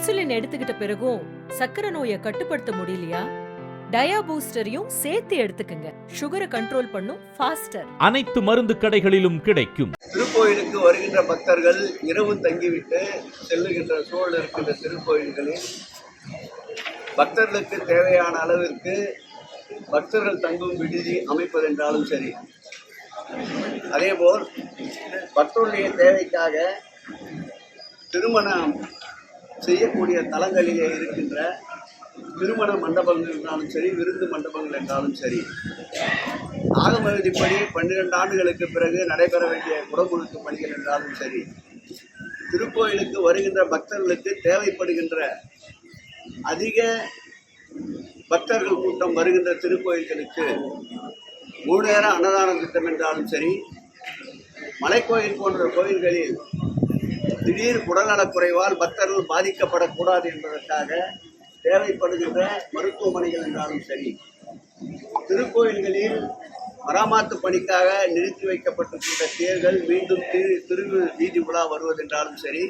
Insulin எடுத்துக்கிட்ட பிறகும் சக்கரை நோயை கட்டுப்படுத்த முடியலையா? டயா பூஸ்டரையும் சேர்த்து எடுத்துக்கங்க. சுகரை கண்ட்ரோல் பண்ணும் ஃபாஸ்டர் அனைத்து மருந்து கடைகளிலும் கிடைக்கும். திருக்கோயிலுக்கு வருகின்ற பக்தர்கள் இரவு தங்கிவிட்டு செல்லுகின்ற சூழல் இருக்கின்ற திருக்கோயில்களில் பக்தர்களுக்கு தேவையான அளவிற்கு பக்தர்கள் தங்கும் விடுதி அமைப்பதென்றாலும் சரி. அதேபோல் பக்தருடைய தேவைக்காக திருமணம் செய்யக்கூடிய தலங்களிலே இருக்கின்ற திருமண மண்டபங்கள் என்றாலும் சரி விருந்து மண்டபங்கள் என்றாலும் சரி. ஆகம விதிப்படி பன்னிரெண்டு ஆண்டுகளுக்கு பிறகு நடைபெற வேண்டிய குடமுழுக்கு பணிகள் என்றாலும் சரி திருக்கோயிலுக்கு வருகின்ற பக்தர்களுக்கு தேவைப்படுகின்ற அதிக பக்தர்கள் கூட்டம் வருகின்ற திருக்கோயில்களுக்கு மூணு நேரம் அன்னதான திட்டம் என்றாலும் சரி மலைக்கோயில் போன்ற கோயில்களில் திடீர் உடல்நலக் குறைவால் பக்தர்கள் பாதிக்கப்படக்கூடாது என்பதற்காக தேவைப்படுகின்ற மருத்துவமனைகள் என்றாலும் சரி திருக்கோயில்களில் மராமாத்து பணிக்காக நிறுத்தி வைக்கப்பட்டிருக்கின்ற தேர்கள் மீண்டும் திரு திரு வீதி உலா வருவதென்றாலும் சரி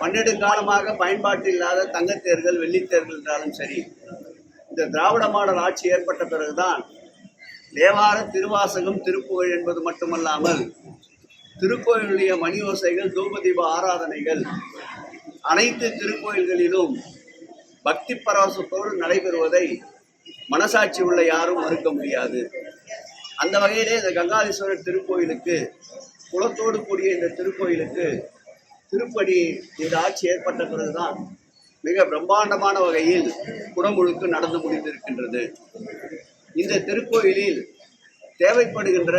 பன்னெண்டு காலமாக பயன்பாட்டில் இல்லாத தங்கத்தேர்கள் வெள்ளித்தேர்கள் என்றாலும் சரி இந்த திராவிட மாடல் ஆட்சி ஏற்பட்ட பிறகுதான் தேவார திருவாசகம் திருப்புகழ் என்பது மட்டுமல்லாமல் திருக்கோயிலுடைய மணி ஓசைகள் தூபதீப ஆராதனைகள். அனைத்து திருக்கோயில்களிலும் பக்தி பரவசத்தோடு நடைபெறுவதை மனசாட்சி உள்ள யாரும் மறுக்க முடியாது. அந்த வகையிலே இந்த கங்காதீஸ்வரர் திருக்கோயிலுக்கு குளத்தோடு கூடிய இந்த திருக்கோயிலுக்கு திருப்படி இந்த ஆட்சி ஏற்பட்ட பிறகுதான் மிக பிரம்மாண்டமான வகையில் குடமுழுக்கு நடந்து முடிந்திருக்கின்றது. இந்த திருக்கோயிலில் தேவைப்படுகின்ற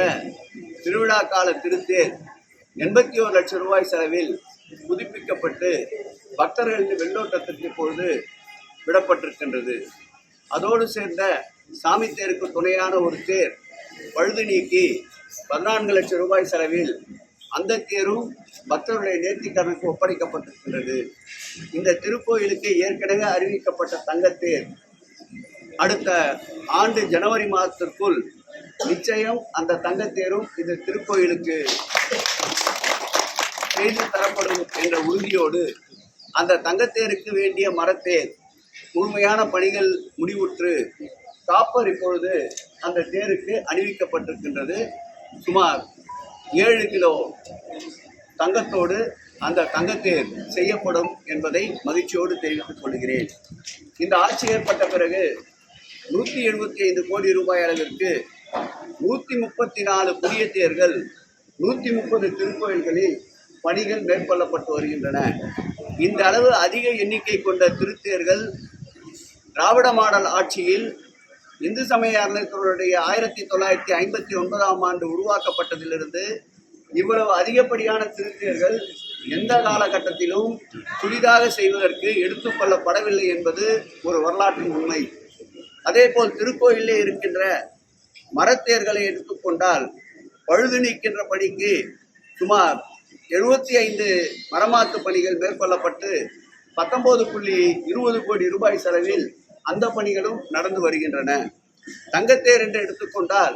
திருவிழா கால திருத்தேர் எண்பத்தி ஒரு லட்சம் ரூபாய் செலவில் புதுப்பிக்கப்பட்டு பக்தர்களின் வெள்ளோட்டத்திற்கு இப்பொழுது விடப்பட்டிருக்கின்றது. அதோடு சேர்ந்த சாமி தேருக்கு துணையான ஒரு தேர் பழுது நீக்கி பதினான்கு லட்சம் ரூபாய் செலவில் அந்த தேரும் பக்தர்களுடைய நேர்த்திக்கடனுக்கு ஒப்படைக்கப்பட்டிருக்கின்றது. இந்த திருக்கோயிலுக்கு ஏற்கனவே அறிவிக்கப்பட்ட தங்கத்தேர் அடுத்த ஆண்டு ஜனவரி மாதத்திற்குள் நிச்சயம் அந்த தங்கத்தேரும் இந்த திருக்கோயிலுக்கு செய்து தரப்படும் என்ற உறுதியோடு அந்த தங்கத்தேருக்கு வேண்டிய மரத்தேர் முழுமையான பணிகள் முடிவுற்று காப்பர் இப்பொழுது அந்த தேருக்கு அணிவிக்கப்பட்டிருக்கின்றது. சுமார் ஏழு கிலோ தங்கத்தோடு அந்த தங்கத்தேர் செய்யப்படும் என்பதை மகிழ்ச்சியோடு தெரிவித்துக் கொள்கிறேன். இந்த ஆட்சி ஏற்பட்ட பிறகு நூற்றி எழுபத்தி ஐந்து கோடி ரூபாய் அளவிற்கு நூற்றி முப்பத்தி நாலு புதிய தேர்கள் நூற்றி முப்பது திருக்கோயில்களில் பணிகள் மேற்கொள்ளப்பட்டு வருகின்றன. இந்த அளவு அதிக எண்ணிக்கை கொண்ட திருத்தேர்கள் திராவிட மாடல் ஆட்சியில் இந்து சமய அறநிலையத்துறையுடைய ஆயிரத்தி தொள்ளாயிரத்தி ஐம்பத்தி ஒன்பதாம் ஆண்டு உருவாக்கப்பட்டதிலிருந்து இவ்வளவு அதிகப்படியான திருத்தேர்கள் எந்த காலகட்டத்திலும் புதிதாக செய்வதற்கு எடுத்துக்கொள்ளப்படவில்லை என்பது ஒரு வரலாற்றின் உண்மை. அதேபோல் திருக்கோயிலே இருக்கின்ற மரத்தேர்களை எடுத்துக்கொண்டால் பழுது நீக்கின்ற பணிக்கு சுமார் எழுபத்தி ஐந்து மரமாத்து பணிகள் மேற்கொள்ளப்பட்டு பத்தொன்பது புள்ளி இருபது கோடி ரூபாய் செலவில் அந்த பணிகளும் நடந்து வருகின்றன. தங்கத்தேர் என்று எடுத்துக்கொண்டால்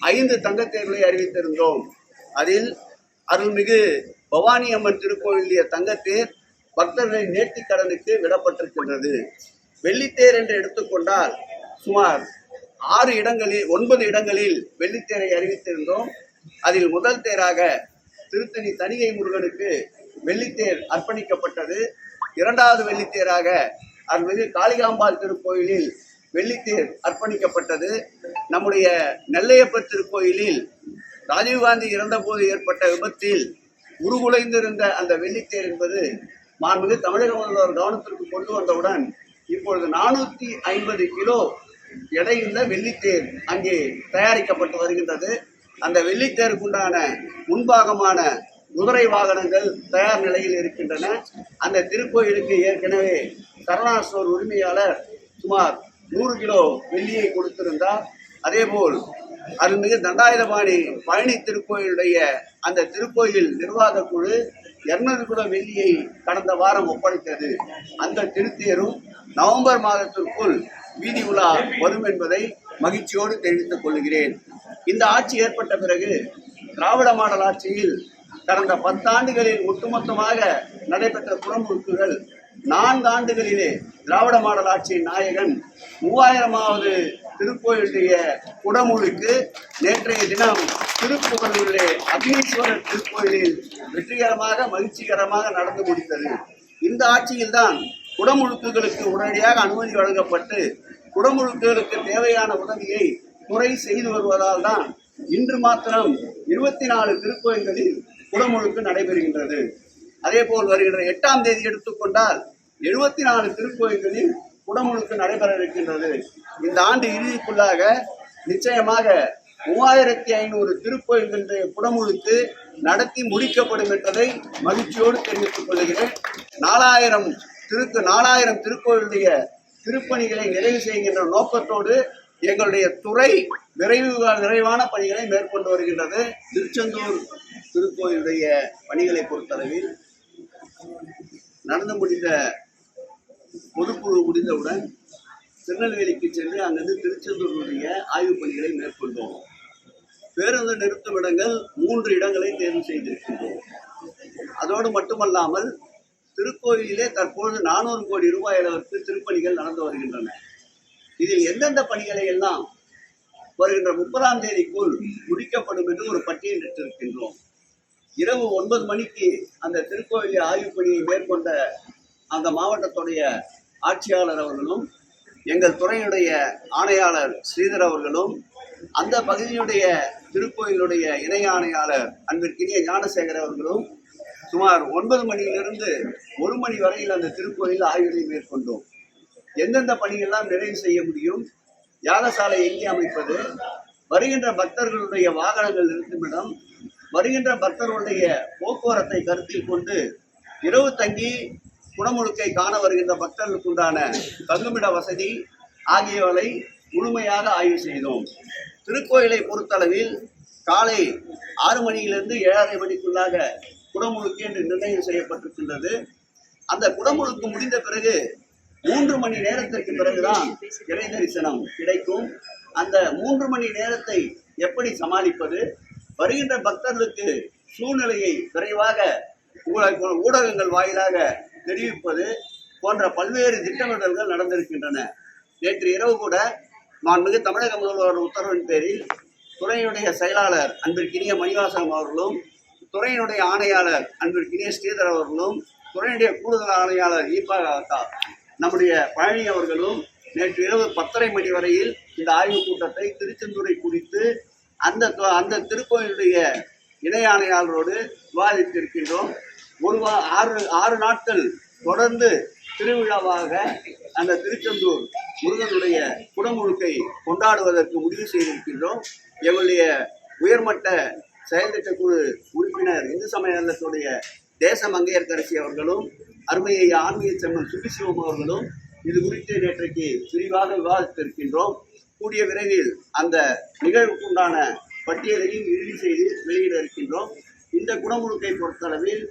ஐந்து தங்கத்தேர்களை அறிவித்திருந்தோம். அதில் அருள்மிகு பவானி அம்மன் திருக்கோயிலிய தங்கத்தேர் பக்தர்களின் நேர்த்திக்கடனுக்கு விடப்பட்டிருக்கின்றது. வெள்ளித்தேர் என்று எடுத்துக்கொண்டால் சுமார் ஆறு இடங்களில் ஒன்பது இடங்களில் வெள்ளித்தேரை அறிவித்திருந்தோம். அதில் முதல் தேராக திருத்தணி தனிகை முருகனுக்கு வெள்ளித்தேர் அர்ப்பணிக்கப்பட்டது. இரண்டாவது வெள்ளித்தேராக அருள்மிகு காளிகாம்பாள் திருக்கோயிலில் வெள்ளித்தேர் அர்ப்பணிக்கப்பட்டது. நம்முடைய நெல்லையப்பர் திருக்கோயிலில் ராஜீவ்காந்தி இறந்தபோது ஏற்பட்ட விபத்தில் உருகுலைந்திருந்த அந்த வெள்ளித்தேர் என்பது மாண்புமிகு தமிழக முதல்வர் கவனத்திற்கு கொண்டு வந்தவுடன் இப்பொழுது நானூற்றி ஐம்பது கிலோ எடையுள்ள வெள்ளித்தேர் அங்கே தயாரிக்கப்பட்டு வருகின்றது. அந்த வெள்ளித்தேருக்குண்டான முன்பாகமான குதிரை வாகனங்கள் தயார் நிலையில் இருக்கின்றன. அந்த திருக்கோயிலுக்கு ஏற்கனவே சரணாஸ்டோர் உரிமையாளர் சுமார் நூறு கிலோ வெள்ளியை கொடுத்திருந்தார். அதேபோல் அருள்மிகு தண்டாயுதபாணி பழனி திருக்கோயிலுடைய அந்த திருக்கோயில் நிர்வாக குழு இருநூறு கிலோ வெள்ளியை கடந்த வாரம் ஒப்படைத்தது. அந்த திருத்தேரும் நவம்பர் மாதத்திற்குள் வீதி உலா வரும் என்பதை மகிழ்ச்சியோடு தெரிவித்துக் கொள்கிறேன். இந்த ஆட்சி ஏற்பட்ட பிறகு திராவிட மாடல் ஆட்சியில் கடந்த பத்தாண்டுகளில் ஒட்டுமொத்தமாக நடைபெற்ற புறமுறுக்குகள் நான்கு ஆண்டுகளிலே திராவிட மாடல் ஆட்சியின் நாயகன் மூவாயிரமாவது திருக்கோயிலுடைய குடமுழுக்கு நேற்றைய தினம் திருப்புகலூரிலே அக்னீஸ்வரர் திருக்கோயிலில் வெற்றிகரமாக மகிழ்ச்சிகரமாக நடந்து முடித்தது. இந்த ஆட்சியில்தான் குடமுழுக்குகளுக்கு உடனடியாக அனுமதி வழங்கப்பட்டு குடமுழுக்குகளுக்கு தேவையான உதவியை துறை செய்து வருவதால் தான் இன்று மாத்திரம் இருபத்தி நாலு திருக்கோயில்களில் குடமுழுக்கு நடைபெறுகின்றது. அதே போல் வருகின்ற எட்டாம் தேதி எடுத்துக்கொண்டால் எழுபத்தி நாலு திருக்கோயில்களில் குடமுழுக்கு நடைபெற இருக்கின்றது இந்த ஆண்டு இறுதிக்குள்ளாக நிச்சயமாக மூவாயிரத்தி ஐநூறு திருக்கோயில்களுடைய குடமுழுக்கு நடத்தி முடிக்கப்படும் என்பதை மகிழ்ச்சியோடு தெரிவித்துக் கொள்கிறேன். நாலாயிரம் திருக்கு நாலாயிரம் திருக்கோயிலுடைய திருப்பணிகளை நிறைவு செய்கின்ற நோக்கத்தோடு எங்களுடைய துறை விரைவு நிறைவான பணிகளை மேற்கொண்டு வருகின்றது. திருச்செந்தூர் திருக்கோயிலுடைய பணிகளை பொறுத்தளவில் நடந்து முடிந்த பொதுக்குழு முடிந்தவுடன் திருநெல்வேலிக்கு சென்று அங்கிருந்து திருச்செந்தூருடைய ஆய்வுப் பணிகளை மேற்கொண்டோம். பேருந்து நிறுத்தும் இடங்கள் மூன்று இடங்களை தேர்வு செய்திருக்கின்றோம். அதோடு மட்டுமல்லாமல் திருக்கோயிலிலே தற்பொழுது நானூறு கோடி ரூபாய் அளவிற்கு திருப்பணிகள் நடந்து வருகின்றன. இதில் எந்தெந்த பணிகளை எல்லாம் வருகின்ற முப்பதாம் தேதிக்குள் முடிக்கப்படும் என்று ஒரு பட்டியலிட்டிருக்கின்றோம் இரவு ஒன்பது மணிக்கு அந்த திருக்கோயில் ஆய்வுப் பணியை மேற்கொண்ட அந்த மாவட்டத்துடைய ஆட்சியாளர் அவர்களும் எங்கள் துறையினுடைய ஆணையாளர் ஸ்ரீதர் அவர்களும் அந்த பகுதியினுடைய திருக்கோயிலுடைய இணை ஆணையாளர் அன்பிற்கினிய ஞானசேகர் அவர்களும் சுமார் ஒன்பது மணியிலிருந்து ஒரு மணி வரையில் அந்த திருக்கோயில் ஆய்வுகளை மேற்கொண்டோம். எந்தெந்த பணியெல்லாம் நிறைவு செய்ய முடியும் யாகசாலை எங்கே அமைப்பது வருகின்ற பக்தர்களுடைய வாகனங்கள் நிறுத்துமிடம் வருகின்ற பக்தர்களுடைய போக்குவரத்தை கருத்தில் கொண்டு இரவு தங்கி குணமுழுக்கை காண வருகின்ற பக்தர்களுக்கு உண்டான தங்குமிட வசதி ஆகியவற்றை முழுமையாக ஆய்வு செய்தோம். திருக்கோயிலை பொறுத்தளவில் காலை ஆறு மணியிலிருந்து ஏழரை மணிக்குள்ளாக குடமுழுக்கு என்று நிர்ணயம் செய்யப்பட்டிருக்கின்றது. அந்த குடமுழுக்கு முடிந்த பிறகு மூன்று மணி நேரத்திற்கு பிறகுதான் இறை தரிசனம் கிடைக்கும். அந்த மூன்று மணி நேரத்தை எப்படி சமாளிப்பது? வருகின்ற பக்தர்களுக்கு சூழ்நிலையை விரைவாக ஊடகங்கள் வாயிலாக தெரிவிப்பது போன்ற பல்வேறு திட்டமிடல்கள் நடந்திருக்கின்றன. நேற்று இரவு கூட மாண்புமிகு தமிழக முதல்வர் உத்தரவின் பேரில் துறையுடைய செயலாளர் அன்பிற்கினிய மணிவாசகம் அவர்களும் துறையினுடைய ஆணையாளர் அன்பிற்கினிய ஸ்ரீதர் அவர்களும் துறையினுடைய கூடுதல் ஆணையாளர் ஈபா நம்முடைய பழனி அவர்களும் நேற்று இரவு பத்தரை மணி வரையில் இந்த ஆய்வுக் கூட்டத்தை திருச்செந்தூரை குறித்து அந்த அந்த திருக்கோயிலுடைய இணை ஆணையாளரோடு விவாதித்திருக்கின்றோம். ஒரு வா ஆறு ஆறு நாட்கள் தொடர்ந்து திருவிழாவாக அந்த திருச்செந்தூர் முருகனுடைய குடமுழுக்கை கொண்டாடுவதற்கு முடிவு செய்திருக்கின்றோம். எங்களுடைய உயர்மட்ட செயல்திட்ட குழு உறுப்பினர் இந்து சமயத்துடைய தேச மங்கையர்கரசி அவர்களும் அருமையை ஆன்மீக செம்மன் சுப்பிசிவம் அவர்களும் இது குறித்து நேற்றைக்கு விரிவாக விவாதித்திருக்கின்றோம். கூடிய விரைவில் அந்த நிகழ்வுக்குண்டான பட்டியலையும் இறுதி செய்து வெளியிட இருக்கின்றோம். இந்த குடமுழுக்கை பொறுத்தளவில்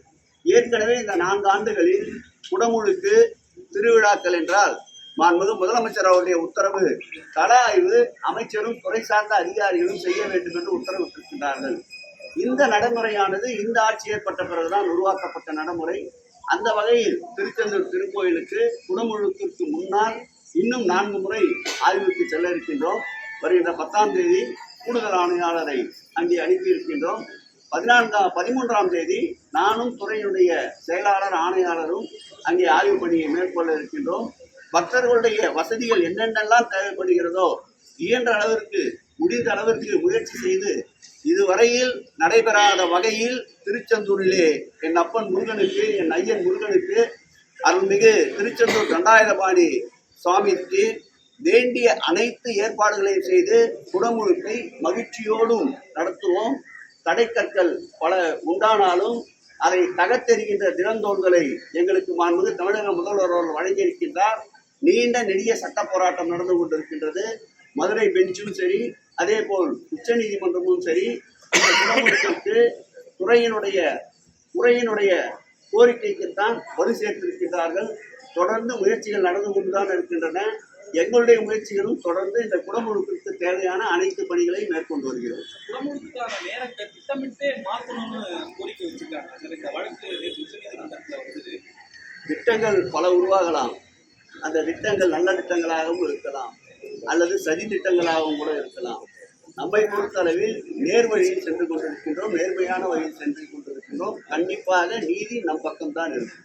ஏற்கனவே இந்த நான்கு ஆண்டுகளில் குடமுழுக்கு திருவிழாக்கள் என்றால் மாண்புமிகு முதலமைச்சர் அவருடைய உத்தரவு கள ஆய்வு அமைச்சரும் துறை சார்ந்த அதிகாரிகளும் செய்ய வேண்டும் என்று உத்தரவிட்டிருக்கின்றார்கள். இந்த நடைமுறையானது இந்த ஆட்சி ஏற்பட்ட பிறகுதான் உருவாக்கப்பட்ட நடைமுறை. அந்த வகையில் திருச்செந்தூர் திருக்கோயிலுக்கு குடமுழுக்கிற்கு முன்னால் இன்னும் நான்கு முறை ஆய்வுக்கு செல்ல இருக்கின்றோம். வருகின்ற பத்தாம் தேதி கூடுதல் ஆணையாளரை அங்கே அனுப்பியிருக்கின்றோம் பதினான்காம் பதிமூன்றாம் தேதி நானும் துறையினுடைய செயலாளர் ஆணையாளரும் அங்கே ஆய்வு பணியை மேற்கொள்ள இருக்கின்றோம். பக்தர்களுடைய வசதிகள் என்னென்னலாம் தேவைப்படுகிறதோ இயன்ற அளவிற்கு முடிந்த அளவிற்கு முயற்சி செய்து இதுவரையில் நடைபெறாத வகையில் திருச்செந்தூரிலே என் அப்பன் முருகனுக்கு என் ஐயன் முருகனுக்கு அருள்மிகு திருச்செந்தூர் தண்டாயுதபாணி சுவாமிக்கு வேண்டிய அனைத்து ஏற்பாடுகளையும் செய்து குடமுழுக்கை மகிழ்ச்சியோடும் நடத்துவோம். தடைக்கற்கள் பல உண்டானாலும் அதை தகர்த்தெறிகின்ற தினந்தோள்களை எங்களுக்கு மாண்புமிகு தமிழக முதல்வர் அவர்கள் வழங்கியிருக்கின்றார். நீண்ட நெடிய சட்ட போராட்டம் நடந்து கொண்டிருக்கின்றது. மதுரை பெஞ்சும் சரி அதே போல் உச்சநீதிமன்றமும் சரி இந்த குடமுழுக்கிற்கு துறையினுடைய துறையினுடைய கோரிக்கைக்குத்தான் வலு சேர்த்திருக்கின்றார்கள் தொடர்ந்து முயற்சிகள் நடந்து கொண்டுதான் இருக்கின்றன. எங்களுடைய முயற்சிகளும் தொடர்ந்து இந்த குடமுழுக்கிற்கு தேவையான அனைத்து பணிகளையும் மேற்கொண்டு வருகிறோம் குடமுழுக்கான நேரத்தை திட்டமிட்டே மாற்றணும்னு கோரிக்கை வச்சிருக்காங்க. சார் இந்த வழக்கு நேற்று உச்சநீதிமன்றத்தில் வந்தது. திட்டங்கள் பல உருவாகலாம். அந்த திட்டங்கள் நல்ல திட்டங்களாகவும் இருக்கலாம். அல்லது சதி திட்டங்களாகவும் கூட இருக்கலாம். நம்மை பொறுத்தளவில் நேர் வழியில் சென்று கொண்டிருக்கின்றோம் நேர்மையான வழியில் சென்று கொண்டிருக்கின்றோம். கண்டிப்பாக நீதி நம் பக்கம்தான் இருக்கு.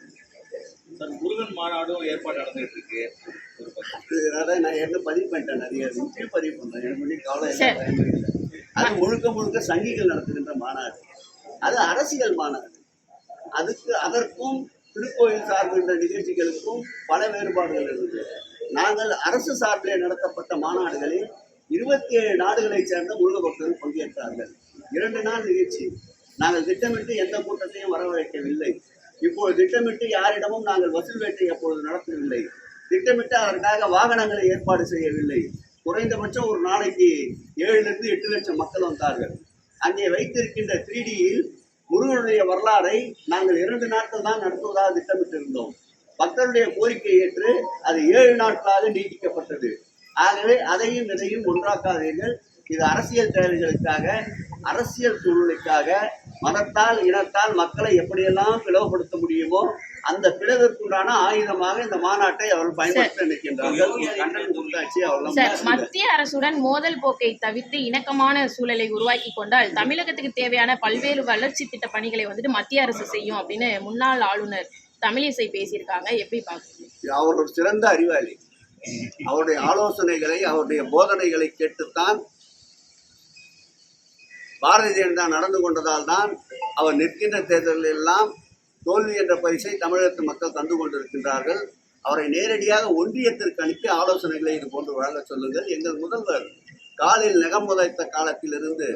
சார் முருகன் மாநாடும் ஏற்பாடு நடந்துட்டு இருக்கு அதான் நான் என்ன பதிவு பண்ணிட்டேன் நிறைய பதிவு பண்றேன் எனக்கு முன்னாடி கவலை இல்லை. அது முழுக்க முழுக்க சங்கிகள் நடத்துகின்ற மாநாடு. அது அரசியல் மாநாடு. அதுக்கு அதற்கும் திருக்கோயில் சார்பின்ற நிகழ்ச்சிகளுக்கும் பல வேறுபாடுகள் இருந்தது. நாங்கள் அரசு சார்பில் நடத்தப்பட்ட மாநாடுகளில் இருபத்தி ஏழு நாடுகளைச் சேர்ந்த முருக பக்தர்கள் பங்கேற்றார்கள். இரண்டு நாள் நிகழ்ச்சி. நாங்கள் திட்டமிட்டு எந்த கூட்டத்தையும் வரவழைக்கவில்லை. இப்போது திட்டமிட்டு யாரிடமும் நாங்கள் வசூல் வேட்டை அப்பொழுது நடத்தவில்லை. திட்டமிட்டு அதற்காக வாகனங்களை ஏற்பாடு செய்யவில்லை. குறைந்தபட்சம் ஒரு நாளைக்கு ஏழுலேருந்து எட்டு லட்சம் மக்கள் வந்தார்கள். அங்கே வைத்திருக்கின்ற த்ரீடியில் முருகனுடைய வரலாறை நாங்கள் இரண்டு நாட்கள் தான் நடத்துவதாக திட்டமிட்டிருந்தோம். மக்களுடைய கோரிக்கை ஏற்று அது ஏழு நாட்களாக நீட்டிக்கப்பட்டது. ஆகவே அதையும் இதையும் ஒன்றாக்காதீர்கள். இது அரசியல் தேவைகளுக்காக அரசியல் சூழ்நிலைக்காக மதத்தால் இனத்தால் மக்களை எப்படியெல்லாம் பிளவுபடுத்த முடியுமோ அந்த பிளவிற்குண்டான ஆயுதமாக இந்த மாநாட்டை அவர்கள் பயன்படுத்த அவ்வளவு மத்திய அரசுடன் மோதல் போக்கை தவிர்த்து இணக்கமான சூழலை உருவாக்கி கொண்டால் தமிழகத்துக்கு தேவையான பல்வேறு வளர்ச்சி திட்ட பணிகளை வந்துட்டு மத்திய அரசு செய்யும் அப்படின்னு முன்னாள் ஆளுநர் தமிழிசை பேசியிருக்காங்க. எப்படி பாக்குறீங்க அவர் ஒரு சிறந்த அறிவாளி. அவருடைய ஆலோசனைகளை அவருடைய போதனைகளை கேட்டுத்தான் பாரதிய ஜனதா நடந்து கொண்டதால் தான் அவர் நிற்கின்ற தேர்தலில் எல்லாம் தோல்வி என்ற பரிசை தமிழகத்து மக்கள் தந்து கொண்டிருக்கின்றார்கள். அவரை நேரடியாக ஒன்றியத்திற்கு அனுப்பி ஆலோசனைகளை இது போன்று வழங்க சொல்லுங்கள். எங்கள் முதல்வர் காலில் நகம் புதைத்த காலத்திலிருந்து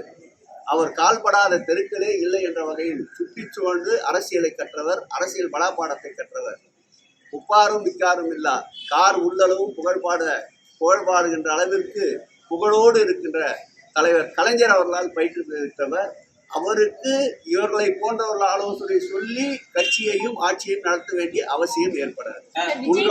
அவர் கால்படாத தெருக்களே இல்லை என்ற வகையில் சுற்றிச் சுழன்று அரசியலை கற்றவர் அரசியல் பலாபாடத்தை கற்றவர். உப்பாரும் மிக்காரும் இல்லா. கார் உள்ளளவும் புகழ்பாட புகழ்பாடுகின்ற அளவிற்கு புகழோடு இருக்கின்ற தலைவர் கலைஞர் அவர்களால் பயிற்றுவித்தவர். அவருக்கு இவர்களை போன்றவர்கள் ஆலோசனை சொல்லி கட்சியையும் ஆட்சியையும் நடத்த வேண்டிய அவசியம் ஏற்படாது. விஜய்